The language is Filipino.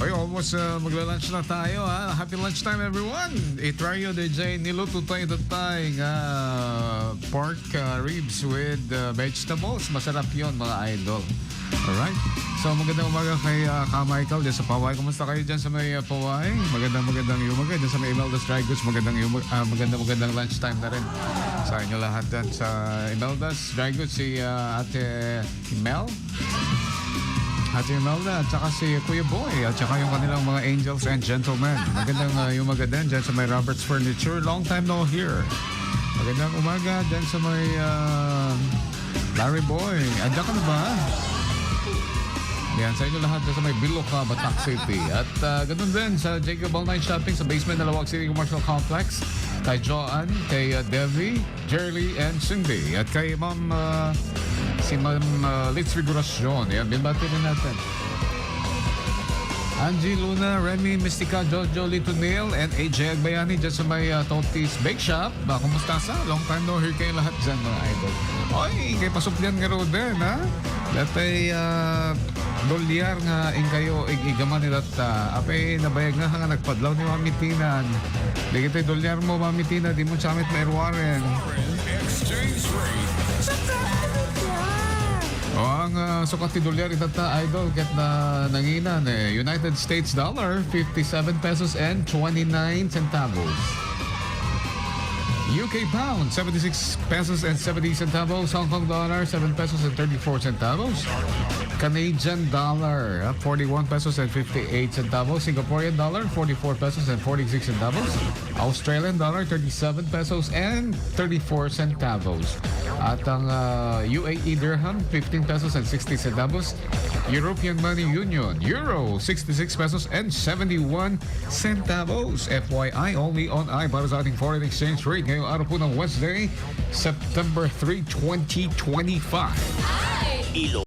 Oy, almost uh, magla-lunch na tayo ha. Happy lunchtime everyone. Itrayo DJ niluto tayo tatay nga pork uh, ribs with uh, vegetables. Masarap 'yon mga idol. Alright. So magandang umaga kay uh, Ka Michael dyan sa Paway. Kumusta kayo dyan sa may uh, Paway? Magandang magandang umaga. Dyan sa may Imelda's Dry Goods. Magandang, uh, magandang magandang lunchtime na rin. Sa inyo lahat dyan sa Imelda's Dry Goods. Si uh, Ate Mel. Ate Imelda at saka si Kuya Boy at saka yung kanilang mga angels and gentlemen. Magandang uh, umaga din dyan sa may Roberts Furniture. Long time no here. Magandang umaga dyan sa may uh, Larry Boy. Andiyan ka na ba? Yan, sa inyo lahat sa may Biloca, Batak City. At uh, ganun din sa Jacob Online Shopping sa basement ng Lawag City Commercial Complex. Kay Joanne, kay uh, Devi, Jerry, and Cindy. At kay Ma'am uh, si Ma'am uh, Litz Figuracion. Yan, binbati rin natin. Angie Luna, Remy Mystica, Jojo Litonil, and AJ Agbayani dyan sa may uh, Totis Bake Shop. Ba, kumusta sa? Long time no hear kayo lahat dyan, mga idol. Oy, kay pasuplian nga ro din, ha? Datay, uh, dolyar nga ing kayo ig igaman ni data. Apay nabayag nga nga nagpadlaw ni Mamitinan. Di kita dolyar mo Mamitina, di mo chamit may ruwaren. Exchange ang uh, sukat ni dolyar itata idol ket na nanginan eh. United States dollar 57 pesos and 29 centavos. UK pound 76 pesos and 70 centavos. Hong Kong dollar 7 pesos and 34 centavos. Canadian dollar uh, 41 pesos and 58 centavos. Singaporean dollar 44 pesos and 46 centavos. Australian dollar 37 pesos and 34 centavos. At ang uh, UAE dirham 15 pesos and 60 centavos. European Money Union Euro 66 pesos and 71 centavos. FYI only on I para sa ating foreign exchange rate ngayong araw po ng Wednesday, September 3, 2025.